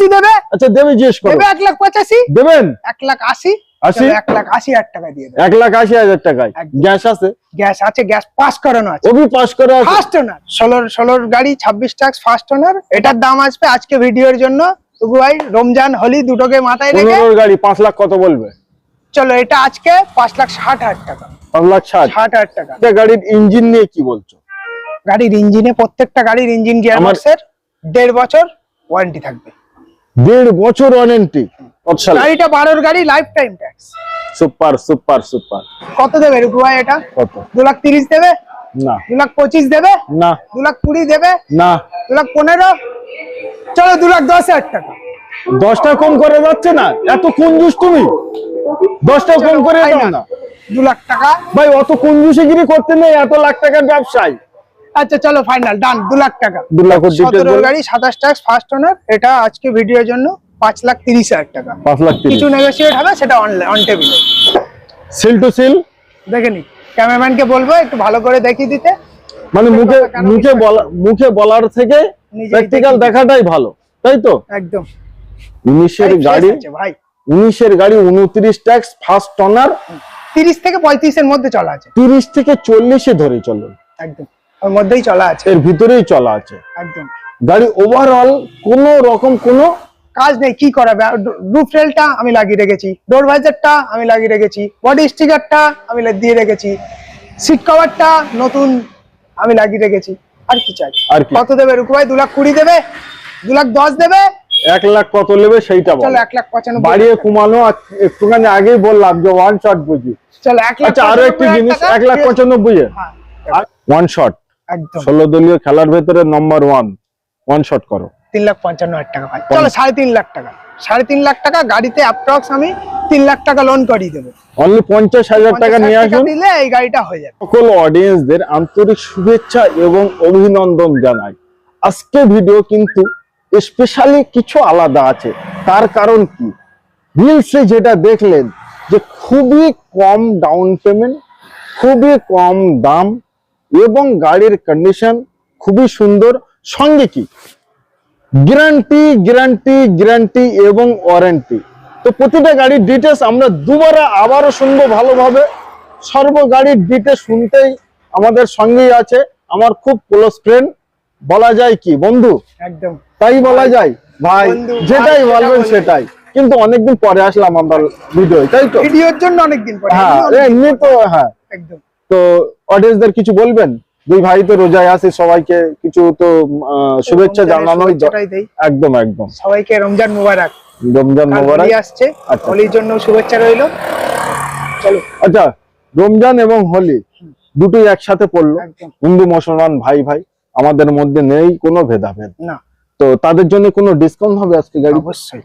পঁচাশি দেবে। আচ্ছা দেবে জিজ্ঞেস করো। দেবে এক লাখ পঁচাশি। দেবেন? এক লাখ আশি। এক লাখ আশি হাজার টাকা দিয়ে এক লাখ আশি হাজার টাকায়। গ্যাস আছে? গ্যাস আছে গ্যাস পাস করানো আছে। ওবি পাস করে আছে? ফার্স্ট ওনার ষোলোর ষোলোর গাড়ি ছাব্বিশ ট্যাক্স ফার্স্ট ওনার এটার দাম আসবে আজকে ভিডিওর জন্য। তবু ভাই রমজান হোলি দুটোকে মাথায় রেখে গাড়ি পাঁচ লাখ কত বলবে? চলো এটা আজকে পাঁচ লাখ ষাট হাজার টাকা। পাঁচ লাখ ষাট। ষাট হাজার টাকা। গাড়ির ইঞ্জিন নিয়ে কি বলছো? গাড়ির ইঞ্জিনে প্রত্যেকটা গাড়ির ইঞ্জিন গিয়ারবক্সের দেড় বছর ওয়ারেন্টি থাকবে। দেড় বছর ওয়ারেন্টি গাড়িটা বারোর গাড়ি life time tax super super super. কত দেবে রুকু ভাই এটা? কত? দু লাখ তিরিশ দেবে? না। দু লাখ পঁচিশ দেবে? না। দু লাখ কুড়ি দেবে? না। দু লাখ পনেরো? চলো দু লাখ দশ হাজার টাকা। দশটা কম করে যাচ্ছে না? এত কঞ্জুস তুমি? দশটা কম করে দাও না দু লাখ টাকা। ভাই অত কঞ্জুসিগিরি করতে নেই এত লাখ টাকার ব্যবসায়। আচ্ছা চলো ফাইনাল ডান দু লাখ টাকা। দু লাখ সতেরো গাড়ি সাতাশ ট্যাক্স ফার্স্ট ওনার এটা আজকে ভিডিওর জন্য পাঁচ লাখ তিরিশ হাজার টাকা। পাঁচ লাখ কিছু নেগোসিয়েট হবে সেটা অনলাইন অন টেবিলে সিল টু সিল দেখে নি। ক্যামেরাম্যানকে বলব একটু ভালো করে দেখিয়ে দিতে। মানে মুখে মুখে বলা মুখে বলার থেকে প্র্যাকটিক্যাল দেখাটাই ভালো তাই তো? একদম। উনিশের গাড়ি ভাই। উনিশের গাড়ি উনত্রিশ ট্যাক্স ফার্স্ট অনার তিরিশ থেকে পঁয়ত্রিশের মধ্যে চলা আছে। তিরিশ থেকে চল্লিশে ধরে চলো একদম। ওর মধ্যেই চলা আছে। এর ভিতরেই চলা আছে। একদম। গাড়ি ওভারঅল কোন রকম কোনো কাজ নেই কি করাবে? রুফ রেলটা আমি লাগিয়ে রেখেছি ডোর ভাইজারটা আমি লাগিয়ে রেখেছি বডি স্টিকারটা আমি দিয়ে রেখেছি সিট কভারটা নতুন আমি লাগিয়ে রেখেছি। আর কি চাই? আর কত দেবে? রুকু ভাই দু লাখ কুড়ি দেবে? দু লাখ দশ দেবে? এক লাখ কত নেবে সেইটা বল। চলো এক লাখ পঁচানব্বই। বাড়িয়ে কমানো আর একটুখানি আগেই বললাম যে ওয়ান শট বুঝি। চলো এক লাখ আচ্ছা আরও একটি জিনিস এক লাখ। পঁচানব্বই হ্যাঁ, ওয়ান শট একদম ষোলো দলীয় খেলার ভেতরে নম্বর ওয়ান ওয়ান শট করো। তিন লাখ পঞ্চান্ন হাজার টাকা ভাই। চলো সাড়ে তিন লাখ টাকা। সাড়ে তিন লাখ টাকা গাড়িতে অ্যাপ্রক্স আমি তিন লাখ টাকা লোন করিয়ে দেবো। অনলি পঞ্চাশ হাজার টাকা নিয়ে আসুন। দিলে এই গাড়িটা হয়ে যাবে। সকল অডিয়েন্সদের আন্তরিক শুভেচ্ছা এবং অভিনন্দন জানাই। আজকে ভিডিও কিন্তু স্পেশালি কিছু আলাদা আছে। তার কারণ কি? রিলসে যেটা দেখলেন যে খুবই কম ডাউন পেমেন্ট খুবই কম দাম এবং গাড়ির কন্ডিশন খুবই সুন্দর। সঙ্গে কি? গ্যারান্টি গ্যারান্টি গ্যারান্টি এবং ওয়ারেন্টি তো প্রতিটা গাড়ির ডিটেলস আমরা দুবারা আবারও শুনব ভালোভাবে। সর্ব গাড়ির ডিটেলস শুনতেই আমাদের সঙ্গেই আছে আমার খুব ক্লোজ ফ্রেন্ড বলা যায় কি বন্ধু? একদম। তাই বলা যায়? ভাই যেটাই যেটা বলবেন বলবেন। সেটাই। কিন্তু অনেকদিন পরে আসলাম আমরা ভিডিও তাই তো? ভিডিওর জন্য অনেকদিন পরে। হ্যাঁ এমনি তো হ্যাঁ। একদম। তো অডিয়েন্সদের কিছু বলবেন? দুই ভাই তো রোজায় আছে সবাইকে কিছু তো শুভেচ্ছা জানানোই দ- একদম একদম। সবাইকে রমজান মুবারক। রমজান মোবারক। আসছে আচ্ছা। হোলির জন্য শুভেচ্ছা রইল। চলো। আচ্ছা রমজান এবং হোলি দুটোই একসাথে পড়ল। হিন্দু মুসলমান ভাই ভাই আমাদের মধ্যে নেই কোনো ভেদাভেদ। না। তো তাদের জন্য কোনো ডিসকাউন্ট হবে আজকে গাড়ি? অবশ্যই।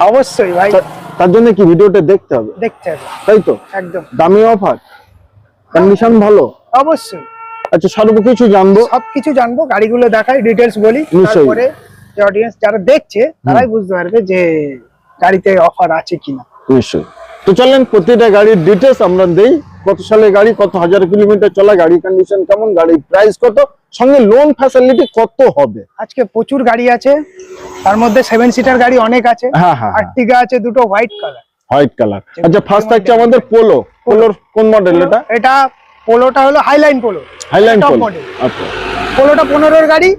অবশ্যই ভাই। তার জন্য কি ভিডিওটা দেখতে হবে? দেখতে হবে। তাই তো? একদম। দামি অফার কন্ডিশন ভালো? অবশ্যই। আচ্ছা সর্বকিছু জানব। সবকিছু জানব গাড়িগুলো দেখাই ডিটেলস বলি। তারপরে যে অডিয়েন্স যারা দেখছে তারাই বুঝতে পারবে যে গাড়িতে অফার আছে কিনা। নিশ্চয়ই। তো চলেন প্রতিটা গাড়ির ডিটেলস আমরা দেই। কত সালে গাড়ি কত হাজার কিলোমিটার চলা গাড়ি কন্ডিশন কেমন গাড়ির প্রাইস কত সঙ্গে লোন ফ্যাসিলিটি কত হবে। আজকে প্রচুর গাড়ি আছে তার মধ্যে সেভেন সিটার গাড়ি অনেক আছে। হ্যাঁ হ্যাঁ আর্টিগা আছে দুটো হোয়াইট কালার হোয়াইট কালার আচ্ছা ফার্স্ট থাকছে আমাদের পোলো পোলোর কোন মডেল এটা? এটা পোলোটা হলো হাইলাইন পোলো হাইলাইন পোলো আচ্ছা। পোলোটা পনেরোর গাড়ি।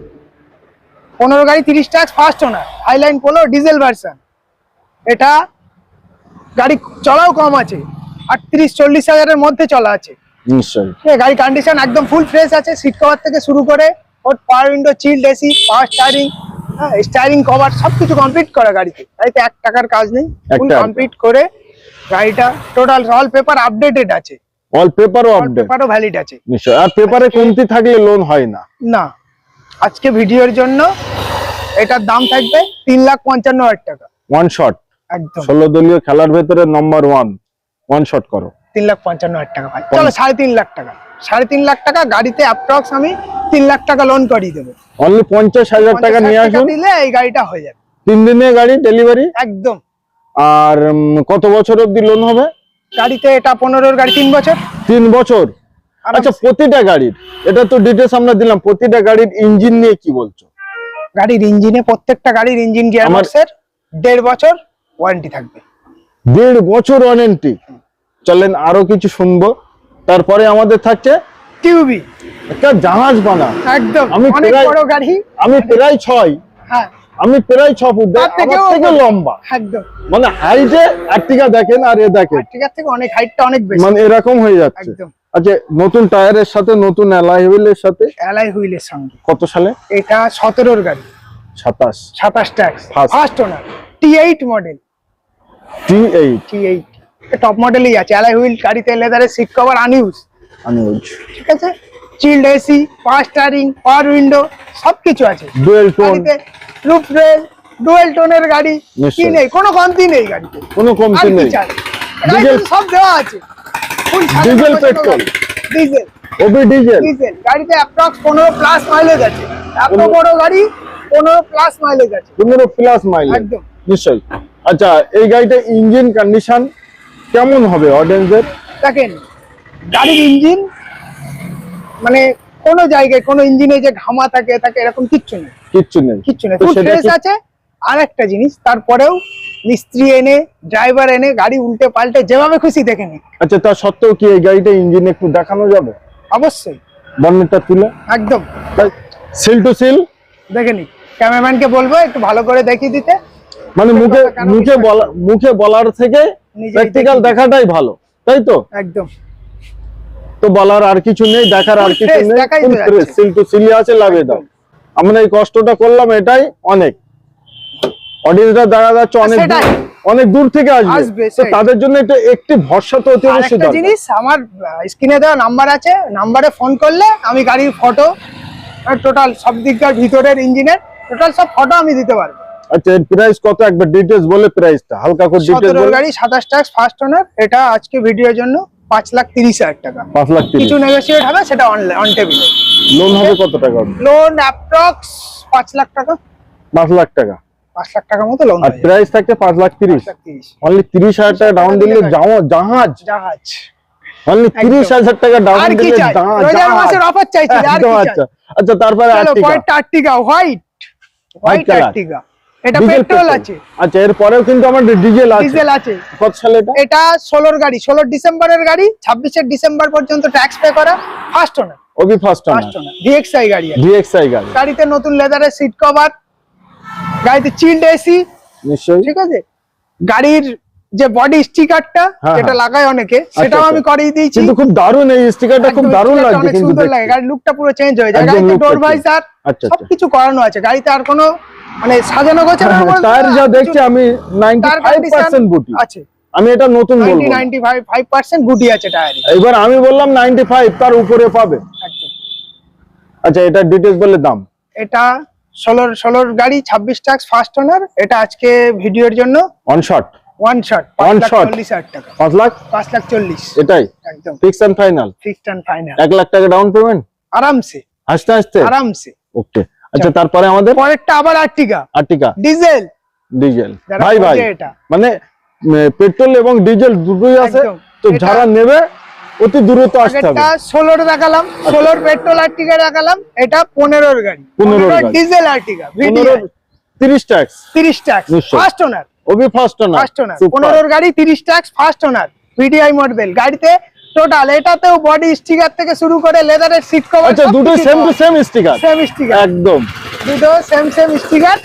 পনেরো গাড়ি তিরিশ tax first owner Highline Polo diesel version এটা গাড়ি চলাও কম আছে। আটত্রিশ চল্লিশ হাজারের মধ্যে চলা আছে। নিশ্চয়ই। গাড়ি কন্ডিশন একদম ফুল ফ্রেশ আছে। সিট কভার থেকে শুরু করে ওর power window chilled AC power steering হ্যাঁ স্টারিং কভার সবকিছু কমপ্লিট করা গাড়িতে। গাড়িতে এক টাকার কাজ নেই। কমপ্লিট করে গাড়িটা টোটাল অল পেপার আপডেটেড আছে। অল পেপারও আপডেট পেপারও ভ্যালিড আছে। নিশ্চয় আর পেপারে কমতি থাকলে লোন হয় না। না। আজকে ভিডিওর জন্য এটার দাম থাকবে তিন লাখ পঞ্চান্ন হাজার টাকা। ওয়ান শট একদম। ষোলো দলীয় খেলার ভেতরে নম্বর ওয়ান ওয়ান শট করো। তিন লাখ পঞ্চান্ন হাজার টাকা ভাই। চলো সাড়ে তিন লাখ টাকা। সাড়ে তিন লাখ টাকা গাড়িতে অ্যাপ্রক্স আমি তিন লাখ টাকা লোন করিয়ে দেবো। অনলি পঞ্চাশ হাজার টাকা নিয়ে আসুন। দিলে এই গাড়িটা হয়ে যাবে। তিন দিনের গাড়ি ডেলিভারি একদম। আর কত বছর অবধি লোন হবে? গাড়িতে এটা পনেরোর গাড়ি তিন বছর। তিন বছর। আচ্ছা প্রতিটা গাড়ির এটা তো ডিটেলস আমরা দিলাম প্রতিটা গাড়ির ইঞ্জিন নিয়ে কি বলছো? গাড়ির ইঞ্জিনে প্রত্যেকটা গাড়ির ইঞ্জিন গিয়ারবক্সের দেড় বছর ওয়ারেন্টি থাকবে। দেড় বছর ওয়ারেন্টি চলেন আরও কিছু শুনব। তারপরে আমাদের থাকছে টিউবি একটা জাহাজ বানা। একদম আমি অনেক বড় গাড়ি। আমি প্রায় ছয়। হ্যাঁ। আমি প্রায় ছ ফুট থেকে লম্বা। একদম। মানে হাইটে আর্টিকা দেখেন আর এ দেখেন। আর্টিকার থেকে অনেক হাইটটা অনেক বেশি। মানে এরকম হয়ে যাচ্ছে। একদম। আচ্ছা নতুন টায়ারের সাথে নতুন অ্যালাই হুইলের সাথে? অ্যালাই হুইলের সঙ্গে। কত সালে? এটা সতেরোর গাড়ি। সাতাশ। সাতাশ tax first owner T eight model T eight T eight top মডেলই আছে অ্যালাই হুইল গাড়িতে লেদারের সিট কভার আনইউজ আনুজ ঠিক আছে? Chilled AC power steering power window সবকিছু আছে। Dual tone roof rail dual টোনের গাড়ি কি নেই? কোনো কমতি নেই গাড়িতে। কোনো কমতি নেই। ডিজেল সব দেওয়া আছে। Diesel, petrol. ডিজেল ওবি ডিজেল ডিজেল গাড়িতে অ্যাপ্রক্স পনেরো প্লাস মাইলেজ আছে। এত বড় গাড়ি পনেরো প্লাস মাইলেজ আছে। পনেরো প্লাস মাইলেজ একদম। নিশ্চয়ই। আচ্ছা এই গাড়িটা ইঞ্জিন কন্ডিশন কেমন হবে অডিয়েন্সের দেখেন গাড়ির ইঞ্জিন মানে কোনো জায়গায় কোনো ইঞ্জিনে যে ঘামা থাকে থাকে এরকম কিচ্ছু নেই। কিচ্ছু নেই। কিচ্ছু নেই। ফ্রেশ আছে আর একটা জিনিস তারপরেও মিস্ত্রি এনে ড্রাইভার এনে গাড়ি উল্টে পাল্টে যেভাবে খুশি দেখে নি আচ্ছা তা সত্ত্বেও কি এই গাড়িটা ইঞ্জিন একটু দেখানো যাবে? অবশ্যই। বর্ণেরটা তুলে। একদম। সিল টু সিল দেখে নি ক্যামেরাম্যানকে বলব একটু ভালো করে দেখিয়ে দিতে। মানে মুখে মুখে বলা মুখে বলার থেকে প্র্যাকটিক্যাল দেখাটাই ভালো তাই তো? একদম। তো বলার আর কিছু নেই দেখার আর কিছু নেই। সিল টু সিলি আছে লাগিয়ে দাও। আমরা এই কষ্টটা করলাম এটাই অনেক। অডিয়েন্সরা দেখা যাচ্ছে অনেক অনেক দূর থেকে আসবে। তাদের জন্য এটা একটি ভরসা তো অতি অবশ্যই একটা জিনিস আমার স্ক্রিনে দেওয়া নাম্বার আছে। নাম্বারে ফোন করলে আমি গাড়ির ফটো টোটাল সব দিককার ভিতরের ইঞ্জিনের টোটাল সব ফটো আমি দিতে পারব। আচ্ছা এর প্রাইস কত? একবার ডিটেলস বলে প্রাইসটা হালকা করে সতেরোর বলে। গাড়ি সাতাশ ট্যাক্স ফার্স্ট ওনার এটা আজকে ভিডিওর জন্য পাঁচ লাখ তিরিশ হাজার টাকা। পাঁচ লাখ তিরিশ। কিছু নেগোসিয়েট হবে সেটা অনলাইন অন টেবিলে লোন হবে কত টাকা? লোন অ্যাপ্রক্স পাঁচ লাখ টাকা। পাঁচ লাখ টাকা। পাঁচ লাখ টাকার মতো লোন আর প্রাইস থাকছে পাঁচ লাখ তিরিশ। পাঁচ লাখ তিরিশ। অনলি তিরিশ হাজার টাকা ডাউন দিলে জাহাজ। জাহাজ। অনলি তিরিশ হাজার টাকা ডাউন দিলে জাহাজ। রোজার মাসের অফার চাইছি আর কি আচ্ছা। আচ্ছা তারপরে আর্টিকা। পরেরটা আর্টিকা হোয়াইট হোয়াইট। আর্টিকা। এটা পেট্রোল। আছে। আচ্ছা এরপরেও কিন্তু আমার ডিজেল আছে। ডিজেল আছে। কত সালে এটা? এটা ষোলোর গাড়ি ষোলোর ডিসেম্বরের গাড়ি ছাব্বিশের ডিসেম্বর পর্যন্ত ট্যাক্স পে করা ফার্স্ট ওনার ওবি ফার্স্ট ফার্স্ট ওনার ডিএক্সআই গাড়ি আছে ডিএক্সআই গাড়ি। গাড়িতে নতুন লেদারের সিট কভার গাড়িতে চিল্ড এসি নিশ্চয়ই। ঠিক আছে? গাড়ির যে বডি স্টিকারটা হ্যাঁ, যেটা হ্যাঁ। লাগায় অনেকে সেটাও আচ্ছা। আমি করিয়ে দিয়েছি। কিন্তু খুব দারুণ এই স্টিকারটা খুব দারুণ টা লাগছে কিন্তু সুন্দর লাগে গাড়ির লুকটা পুরো চেঞ্জ হয়ে যায়। গাড়িতে ডোর। ভাইজার আচ্ছা, আচ্ছা। সবকিছু করানো আছে। গাড়িতে আর কোনো মানে সাজানো গোছানো বলতে টায়ার যা দেখছি আমি নাইনটি টায়ার ফাইভ বুটি আছে। আমি এটা নতুন বলব। নাইনটি না। নাইনটি ফাইভ ফাইভ পার্সেন্ট গুটি আছে টায়ারে এবার আমি বললাম নাইনটি ফাইভ তার উপরে পাবে। আচ্ছা এটা ডিটেলস বলে দাম। এটা ষোলোর ষোলোর গাড়ি ছাব্বিশ ট্যাক্স ফার্স্ট ওনার এটা আজকে ভিডিওর জন্য। অন শট ওয়ান শট টাকা। পাঁচ লাখ? পাঁচ লাখ চল্লিশ। এটাই? একদম। Fix and final fixed and final এক লাখ টাকা ডাউন পেমেন্ট আরামসে। আস্তে আস্তে আরামসে। ওকে আচ্ছা তারপরে আমাদের? পরেরটা আবার আর্টিকা। আর্টিকা। ডিজেল। ডিজেল। ভাই ভাই। এটা। মানে পেট্রোল এবং ডিজেল দুটোই আছে। তো যারা নেবে অতি দ্রুত আসতে হবে। আগেরটা ষোলোর দেখালাম। ষোলোর পেট্রোল আর্টিকা দেখালাম। এটা পনেরোর গাড়ি। 15 র গাড়ি। ডিজেল আর্টিকা পনেরো তিরিশ ট্যাক্স। তিরিশ ট্যাক্স। নিশ্চয়ই। ফার্স্ট ওনার ওবি ফার্স্ট না ফার্স্ট ওনার পনেরোর গাড়ি তিরিশ tax first owner VDi model গাড়িতে টোটাল এটাতেও বডি স্টিকার থেকে শুরু করে লেদারের সিট কভার আচ্ছা দুটো same to same sticker same sticker একদম। দুটো সেম সেম স্টিকার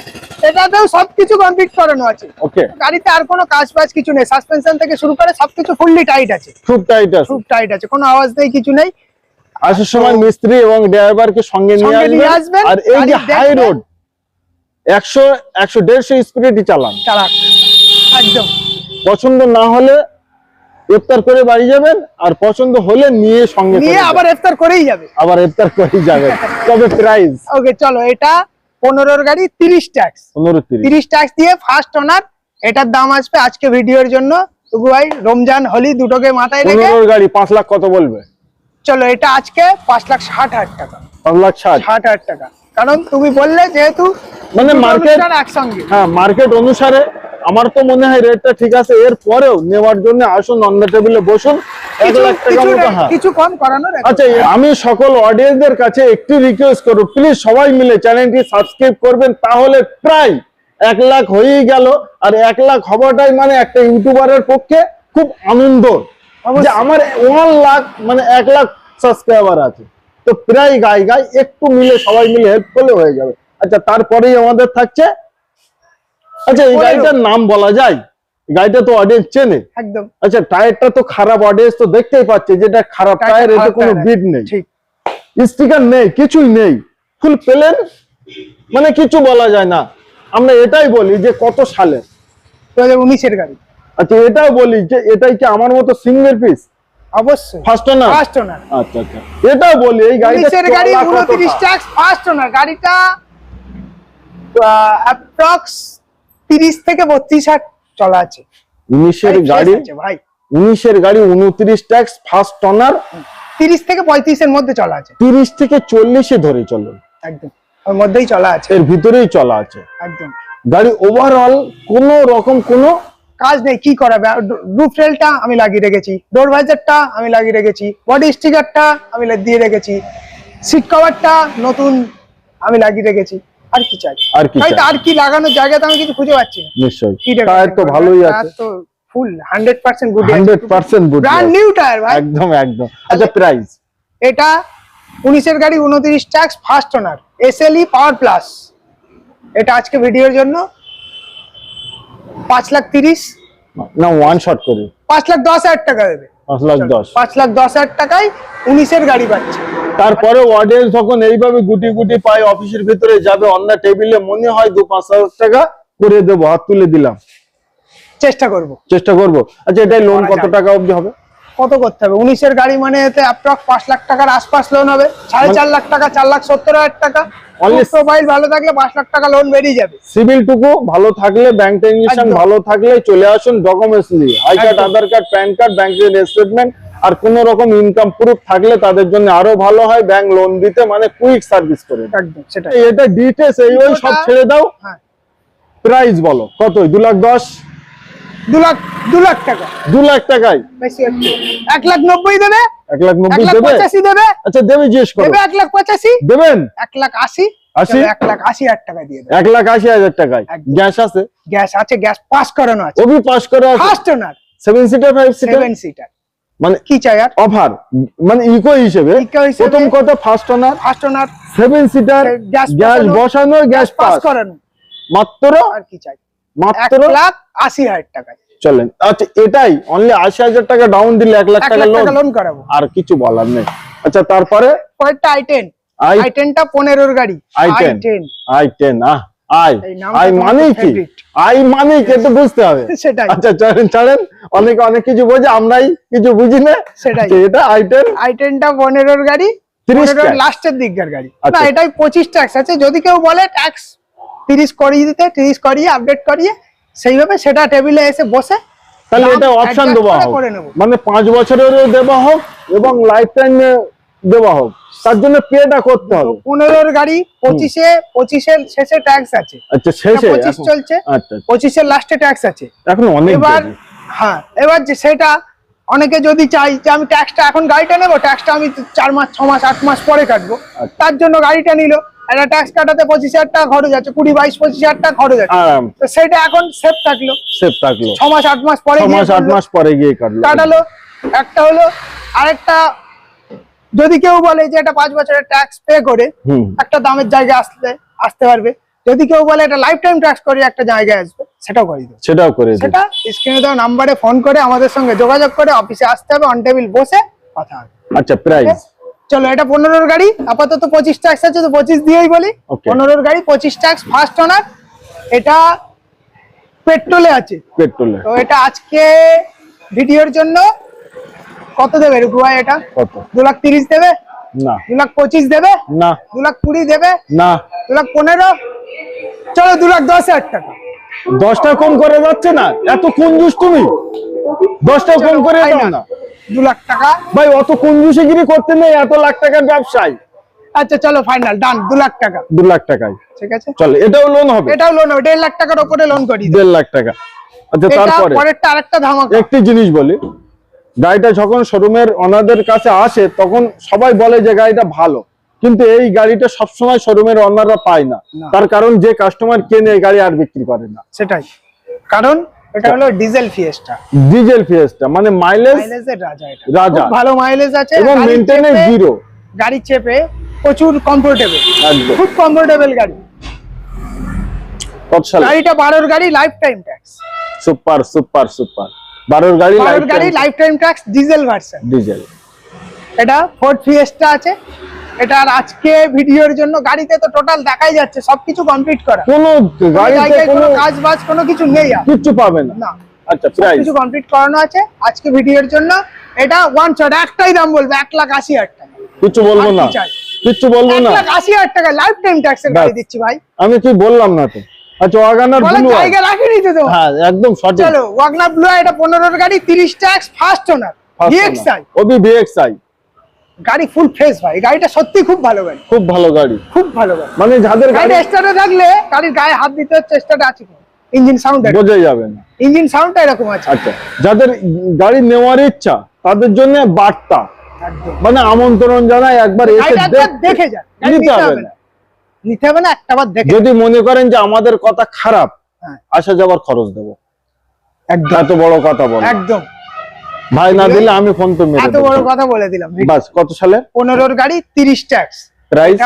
এটাতেও সবকিছু কমপ্লিট করানো আছে। ওকে গাড়িতে আর কোনো কাজ বাজ কিছু নেই। সাসপেনশন থেকে শুরু করে সবকিছু ফুললি টাইট আছে। খুব টাইট আছে। খুব টাইট আছে। কোনো আওয়াজ নেই কিছু নেই। আসার সময় মিস্ত্রি এবং ড্রাইভারকে সঙ্গে নিয়ে আসবেন। আর এই যে হাই রোড একশো একশো দেড়শো স্পিডে চালান। চালাক একদম। পছন্দ না হলে ইফতার করে বাড়ি যাবেন আর পছন্দ হলে নিয়ে সঙ্গে নিয়ে আবার ইফতার করেই যাবে। আবার ইফতার করে যাবেন। তবে প্রাইস ওকে চলো এটা পনেরোর গাড়ি তিরিশ ট্যাক্স পনেরো তিরিশ। তিরিশ ট্যাক্স দিয়ে ফার্স্ট ওনার এটার দাম আসবে আজকে ভিডিওর জন্য। তবু ভাই রমজান হোলি দুটোকে মাথায় রেখে। পনেরোর গাড়ি পাঁচ লাখ কত বলবে? চলো এটা আজকে পাঁচ লাখ ষাট হাজার টাকা। পাঁচ লাখ ষাট। ষাট হাজার টাকা। কারণ তুমি বললে যেহেতু মানে মার্কেট অনুষ্ঠান একসঙ্গে। হ্যাঁ মার্কেট অনুসারে আমার তো মনে হয় রেটটা ঠিক আছে এর পরেও নেওয়ার জন্য আসুন অন্য টেবিলে বসুন এক কিছু- লাখ টাকা কিছু মতো রে- কিছু কম করানোর আচ্ছা আমি সকল অডিয়েন্সদের কাছে একটি রিকোয়েস্ট করব প্লিজ সবাই মিলে চ্যানেলটি সাবস্ক্রাইব করবেন তাহলে প্রায় এক লাখ হয়েই গেল আর এক লাখ হওয়াটাই মানে একটা ইউটিউবারের পক্ষে খুব আনন্দ। যে আমার ওয়ান লাখ মানে এক লাখ সাবস্ক্রাইবার আছে। তো প্রায় গাই গাই একটু মিলে সবাই মিলে হেল্প করলে হয়ে যাবে। আচ্ছা তারপরেই আমাদের থাকছে আচ্ছা এই গাড়িটার নাম বলা যায়? গাড়িটা তো অডিয়েন্স চেনে। একদম। আচ্ছা টায়ারটা তো খারাপ অডিয়েন্স তো দেখতেই পাচ্ছে যেটা খারাপ টায়ার এতে কোনো বিট নেই। স্টিকার নেই কিছুই নেই। ফুল প্লেন মানে কিছু বলা যায় না। আমরা এটাই বলি যে কত সালে? দু হাজার উনিশের গাড়ি। আচ্ছা এটাও বলি যে এটাই কি আমার মতো সিঙ্গেল পিস অবশ্যই। ফার্স্ট না ফার্স্ট ওনার আচ্ছা আচ্ছা। এটাও বলি এই গাড়িটা গাড়ি চলা কতটা? উনত্রিশ ট্যাক্স ফার্স্ট ওনার গাড়িটা অ্যাপ্রক্স তিরিশ থেকে বত্রিশ হাট চলা আছে। উনিশের গাড়ি ভাই। উনিশের গাড়ি উনত্রিশ ট্যাক্স ফার্স্ট অনার তিরিশ থেকে পঁয়ত্রিশের মধ্যে চলা আছে। তিরিশ থেকে চল্লিশে ধরে চলুন একদম। ওর মধ্যেই চলা আছে। এর ভিতরেই চলা আছে। একদম। গাড়ি ওভারঅল কোনো রকম কোনো কাজ নেই কি করাবে? রুফ রেলটা আমি লাগিয়ে রেখেছি। ডোর ভাইজারটা আমি লাগিয়ে রেখেছি। বডি স্টিকারটা আমি দিয়ে রেখেছি। সিট কভারটা নতুন আমি লাগিয়ে রেখেছি। আর কি চাই? আর কি চাই? আর কি লাগানোর জায়গাতে আমি কিছু খুঁজে পাচ্ছি না। নিশ্চয়ই। টায়ার তো ভালোই আছে। তো full hundred percent good hundred percent brand new tyre ভাই। একদম একদম। আচ্ছা প্রাইস এটা উনিশের গাড়ি উনত্রিশ tax first owner SLE power plus এটা আজকে ভিডিওর জন্য। পাঁচ লাখ তিরিশ। না ওয়ান শট করি। পাঁচ লাখ দশ হাজার টাকা দেবে। পাঁচ লাখ দশ। পাঁচ লাখ দশ হাজার টাকায় উনিশের গাড়ি পাচ্ছে। তারপরে অডিয়েন্স যখন এইভাবে গুটি গুটি পায় অফিসের ভিতরে যাবে অন্য টেবিলে মনে হয় দু পাঁচ হাজার টাকা করে দেবো হাত তুলে দিলাম। চেষ্টা করব। চেষ্টা করব। আচ্ছা এটাই লোন কত টাকা অবধি হবে? কত করতে হবে? উনিশের গাড়ি মানে এতে অ্যাপ্রক্স পাঁচ লাখ টাকার আশপাশ লোন হবে। সাড়ে চার লাখ টাকা চার লাখ সত্তর হাজার টাকা। প্রোফাইল ভালো থাকলে পাঁচ লাখ টাকা লোন বেরিয়ে যাবে। সিভিল টুকু ভালো থাকলে ব্যাংক ভালো থাকলে চলে আসুন ডকুমেন্টস নিয়ে। I card Aadhaar card PAN card ব্যাংকের স্টেটমেন্ট আর কোন রকম ইনকাম প্রুফ থাকলে তাদের জন্য আরও ভালো হয় ব্যাংক লোন দিতে মানে কুইক সার্ভিস করে। একদম সেটাই। এটা ডিটেলস এই ওই সব ছেড়ে দাও। হ্যাঁ। প্রাইস বলো কত দু লাখ দশ? দু লাখ দু লাখ টাকা। দু লাখ টাকায়? এক লাখ নব্বই দেবে। এক লাখ নব্বই দেবে? পঁচাশি দেবে। আচ্ছা দেবে জিজ্ঞেস করো। দেবে এক লাখ পঁচাশি? দেবেন? এক লাখ আশি? আশি? এক লাখ আশি হাজার টাকা দিয়ে এক লাখ আশি হাজার টাকায়। গ্যাস আছে? গ্যাস আছে গ্যাস পাস করানো আছে। ওবি পাস করে আছে? First owner seven seater five seater seven seater মানে কি চাই আর? অফার মানে ইকো হিসেবে প্রথম কথা first owner first owner seven seater gas gas বসানো, গ্যাস পাস করানো। মাত্র? আর কি চাই? মাত্র? লাখ আশি হাজার টাকায়। চলেন আচ্ছা এটাই অনলি আশি হাজার টাকা ডাউন দিলে এক লাখ টাকা লোন করাবো। আর কিছু বলার নেই। আচ্ছা তারপরে? পরেরটা আই টেন আই টেনটা পনেরোর গাড়ি। আই টেন আই টেন আহ। মানে কি? মানে কি? একটু বুঝতে হবে। সেটাই। আচ্ছা চলেন চলেন। অনেকে অনেক কিছু বোঝে আমরাই কিছু বুঝি না। সেটাই। আচ্ছা, এটা পনেরোর গাড়ি 30 পনেরোর লাস্টের দিককার গাড়ি। না আচ্ছা। এটাই পঁচিশ ট্যাক্স আছে। যদি কেউ বলে ট্যাক্স তিরিশ করিয়ে দিতে তিরিশ করিয়ে আপডেট করিয়ে সেইভাবে সেটা টেবিলে এসে বসে তাহলে এটা অপশন দেওয়া হোক। মানে পাঁচ বছরেরও দেওয়া হোক এবং লাইফ টাইম দেওয়া হোক। তার জন্য পেটা করতে হবে। পনেরোর গাড়ি পঁচিশে পঁচিশের শেষে ট্যাক্স আছে। আচ্ছা শেষে? পঁচিশ চলছে। পঁচিশের লাস্টে ট্যাক্স আছে। এখন অনেক এবার হ্যাঁ এবার যে সেটা অনেকে যদি চাই যে আমি ট্যাক্সটা এখন গাড়িটা নেব ট্যাক্সটা আমি চার মাস ছ মাস আট মাস পরে কাটবো। আচ্ছা। তার জন্য গাড়িটা নিল। একটা ট্যাক্স কাটাতে পঁচিশ হাজার টাকা খরচ আছে কুড়ি বাইশ পঁচিশ হাজার টাকা খরচ আছে। তো সেটা এখন সেফ থাকল। সেফ থাকল। ছ মাস আট মাস পরে ছ মাস আট মাস পরে গিয়ে কাটলো। কাটালো। একটা হলো আরেকটা যদি কেউ বলে যে এটা পাঁচ বছরের ট্যাক্স পে করে একটা দামের জায়গায় আসতে আসতে পারবে। যদি কেউ বলে এটা লাইফ টাইম ট্যাক্স করে একটা জায়গায় আসবে সেটাও করে দেবে সেটাও করে সেটা স্ক্রিনে দেওয়া নাম্বারে ফোন করে আমাদের সঙ্গে যোগাযোগ করে অফিসে আসতে হবে অন টেবিল বসে কথা হবে। আচ্ছা প্রাইস চলো এটা পনেরোর গাড়ি আপাতত পঁচিশ ট্যাক্স আছে তো পঁচিশ দিয়েই বলি। পনেরোর গাড়ি পঁচিশ ট্যাক্স ফার্স্ট ওনার এটা পেট্রোলে আছে। পেট্রোলে। তো এটা আজকে ভিডিওর জন্য কত দেবে রুকু ভাই এটা? কত? দু লাখ তিরিশ দেবে? না। দু লাখ পঁচিশ দেবে? না। দু লাখ কুড়ি দেবে? না। দু লাখ পনেরো? চলো দু লাখ দশ হাজার টাকা। দশটা কম করে যাচ্ছে না? এত কঞ্জুস তুমি? দশটা কম করে দাও। না? দু লাখ টাকা। ভাই অত কঞ্জুসিগিরি করতে নেই এত লাখ টাকার ব্যবসায়। আচ্ছা চলো ফাইনাল ডান দু লাখ টাকা। দু লাখ টাকায়। ঠিক আছে? চলে এটাও লোন হবে? এটাও লোন হবে দেড় লাখ টাকার উপরে লোন করি দেড় লাখ টাকা। আচ্ছা তারপরে? আরেকটা ধামাকা। একটি জিনিস বলি। গাড়িটা যখন শোরুমের ওনাদের কাছে আসে তখন সবাই বলে যে গাড়িটা ভালো। কিন্তু এই গাড়িটা সবসময় শোরুমের ওনাররা পায় না। তার কারণ যে কাস্টমার কেনে এই গাড়ি আর বিক্রি করে না। সেটাই। কারণ এটা হলো ডিজেল ফিয়েস্টা ডিজেল ফিয়েস্টা মানে মাইলেজ মাইলেজের রাজা এটা। রাজা। ভালো মাইলেজ আছে এবং গাড়ি জিরো গাড়ি চেপে প্রচুর কমফোর্টেবল একদম। খুব কমফোর্টেবল গাড়ি। গাড়িটা বারোর গাড়ি life time tax super super super বারোর গাড়ি বারোর গাড়ি life time tax diesel version diesel এটা ফোর্ড ফিয়েস্টা আছে। এটা আর আজকে ভিডিওর জন্য গাড়িতে তো টোটাল দেখাই যাচ্ছে সবকিছু কমপ্লিট করা। কোনো গাড়িতে কোনো কাজ বাজ কোনো কিছু নেই আর। কিচ্ছু পাবে না। আচ্ছা প্রাইস কিছু কমপ্লিট করানো আছে আজকে ভিডিওর জন্য। এটা ওয়ান শট একটাই দাম বলবে এক লাখ আশি হাজার টাকা। কিচ্ছু বলব না? কিচ্ছু বলব এক না। লাখ আশি হাজার টাকা লাইফ টাইম ট্যাক্সের গাড়ি দিচ্ছি ভাই। আমি কি বললাম না তো? আচ্ছা ওয়াগানার ব্লু জায়গা রাখিনি তো হ্যাঁ একদম সঠিক। চলো ওয়াগনার ব্লু এটা পনেরোর গাড়ি তিরিশ ট্যাক্স ফার্স্ট ওনার ডিএক্সআই ওবি ভিএক্সআই গাড়ি ফুল ফ্রেশ ভাই গাড়িটা সত্যি খুব ভালো গাড়ি। খুব ভালো গাড়ি। খুব ভালো গাড়ি। মানে যাদের গাড়ি স্টার্টে থাকলে গাড়ির গায়ে হাত দিতে স্টার্টে আছে ইঞ্জিন সাউন্ড বোঝাই যাবে না। ইঞ্জিন সাউন্ডটা এরকম আছে। আচ্ছা যাদের গাড়ি নেওয়ার ইচ্ছা তাদের জন্য বার্তা। মানে আমন্ত্রণ জানায় একবার এসে দেখ- যান। গাড়ি নিতে হবে না। নিতে হবে না একটা বার দেখে যদি মনে করেন যে আমাদের কথা খারাপ হ্যাঁ। আসা যাবার খরচ দেবো। একদম। এত বড় কথা বল। একদম। ভাই না দিলে আমি ফোন তো মেরে এত বড় কথা বলে দিলাম। বাস কত সালে? পনেরোর গাড়ি তিরিশ ট্যাক্স। প্রাইস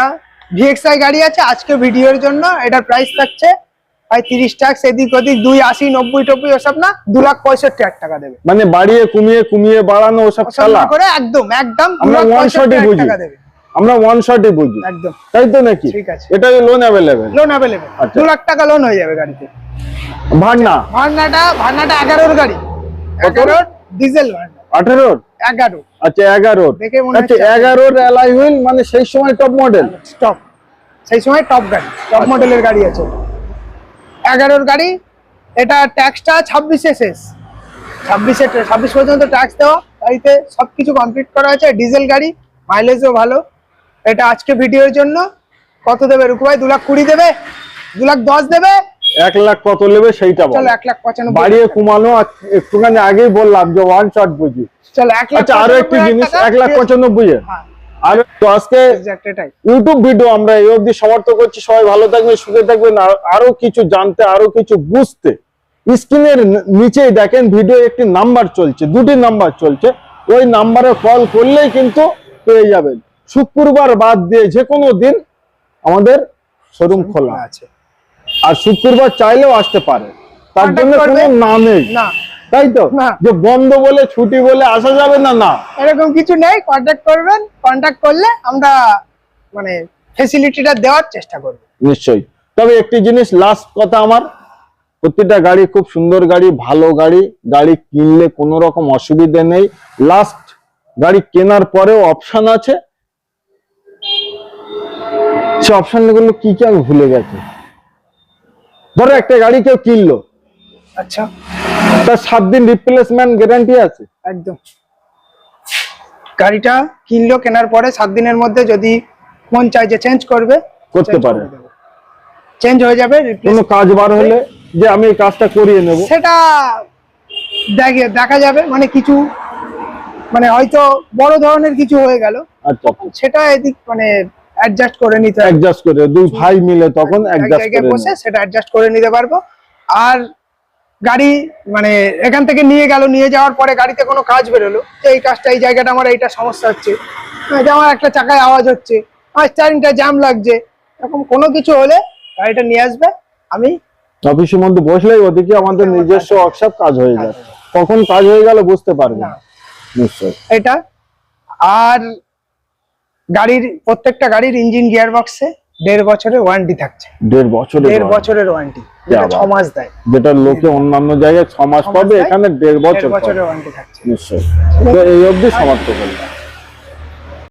ভিএক্সআই গাড়ি আছে আজকে ভিডিওর জন্য এটার প্রাইস থাকছে ট্যাক্স এদিক ওদিক ওসব না দু লাখ পঁয়ষট্টি হাজার টাকা দেবে। মানে বাড়িয়ে কমিয়ে কমিয়ে বাড়ানো ওসব খেলা? করে একদম একদম লাখ টাকা দেবে। আমরা ওয়ান শটে বুঝি। একদম। তাই তো নাকি? ঠিক আছে। এটাই লোন অ্যাভেলেবেল লোন আচ্ছা। দু লাখ টাকা লোন হয়ে যাবে গাড়িতে। ভাড়না ভাড়নাটা ভাড়নাটা এগারোর গাড়ি। এগারোর ডিজেল ভাড়না আঠেরোর এগারো। আচ্ছা এগারোর দেখে মনে আচ্ছা হচ্ছে- এগারোর অ্যালাই হুইল মানে সেই সময় টপ মডেল স্টপ সেই সময় টপ গাড়ি। আচ্ছা। টপ মডেলের গাড়ি আছে। এগারোর গাড়ি এটা ট্যাক্সটা ছাব্বিশে শেষ। ছাব্বিশে ছাব্বিশ পর্যন্ত ট্যাক্স দেওয়া। গাড়িতে সবকিছু কমপ্লিট করা আছে। ডিজেল গাড়ি মাইলেজও ভালো। এটা আজকে ভিডিওর জন্য। কত দেবে রুকু ভাই? দু লাখ কুড়ি দেবে? দু লাখ দশ দেবে? এক লাখ কত নেবে সেইটা বল। চলো এক লাখ পঁচানব্বই বাড়িয়ে কমানো একটুখানি আগেই বললাম যে ওয়ান শট বুঝি। চলো এক লাখ আচ্ছা আরও একটি জিনিস এক লাখ পঁচানব্বই হ্যাঁ। আর তো আজকে ইউটিউব ভিডিও আমরা এই অবধি সমর্থন করছি। সবাই ভালো থাকবেন সুখে থাকবেন আরও কিছু জানতে আরও কিছু বুঝতে। স্ক্রিনের নিচেই দেখেন ভিডিও একটি নাম্বার চলছে দুটি নাম্বার চলছে। ওই নাম্বারে কল করলেই কিন্তু পেয়ে যাবেন। শুক্রবার বাদ দিয়ে যে কোনো দিন আমাদের শোরুম খোলা আছে। আর শুক্রবার চাইলেও আসতে পারে। তার জন্য কোনো? না নেই। তাই তো। যে বন্ধ বলে ছুটি বলে আসা যাবে না না। এরকম কিছু নেই। কন্ট্যাক্ট করবেন। কন্ট্যাক্ট করলে আমরা মানে ফেসিলিটিটা দেওয়ার চেষ্টা করব। নিশ্চয়ই। তবে একটি জিনিস লাস্ট কথা আমার। প্রতিটা গাড়ি খুব সুন্দর গাড়ি ভালো গাড়ি। গাড়ি কিনলে কোনো রকম অসুবিধা নেই। লাস্ট গাড়ি কেনার পরেও অপশন আছে। সে অপশনগুলো কি কি আমি ভুলে গেছি। ধরো একটা গাড়ি কেউ কিনলো। আচ্ছা। তার সাত দিন রিপ্লেসমেন্ট গ্যারান্টি আছে। একদম। গাড়িটা কিনলো কেনার পরে সাত দিনের মধ্যে যদি মন চায় যে চেঞ্জ করবে করতে পারে। চেঞ্জ হয়ে যাবে কোনো কাজ বার হলে যে আমি এই কাজটা করিয়ে নেব। সেটা দেখে দেখা যাবে মানে কিছু মানে হয়তো বড় ধরনের কিছু হয়ে গেল। আচ্ছা। সেটা এদিক মানে অ্যাডজাস্ট করে নিতে অ্যাডজাস্ট করে দুই ভাই মিলে তখন অ্যাডজাস্ট করে বসে সেটা অ্যাডজাস্ট করে নিতে পারব। আর গাড়ি মানে এখান থেকে নিয়ে গেল নিয়ে যাওয়ার পরে গাড়িতে কোনো কাজ বেরোলো যে এই কাজটা এই জায়গাটা আমার এইটা সমস্যা হচ্ছে। আমার একটা চাকায় আওয়াজ হচ্ছে আমার স্টারিংটা জ্যাম লাগছে। এরকম কোনো কিছু হলে গাড়িটা নিয়ে আসবে আমি অফিসের মধ্যে বসলেই ওদিকে আমাদের নিজস্ব ওয়ার্কশপ কাজ হয়ে যায়। কখন কাজ হয়ে গেল বুঝতে পারবে। না। নিশ্চয় এটা। আর গাড়ির প্রত্যেকটা গাড়ির ইঞ্জিন গিয়ার বক্সে দেড় বছরের ওয়ারেন্টি থাকছে। দেড় বছরের দেড় বছরের ওয়ারেন্টি যেটা ছ মাস দেয়। যেটা লোকে অন্যান্য জায়গায় ছ মাস পাবে এখানে দেড় বছর বছরের। ওয়ারেন্টি থাকছে। নিশ্চয়ই। তো এই অবধি সমাপ্ত করলাম।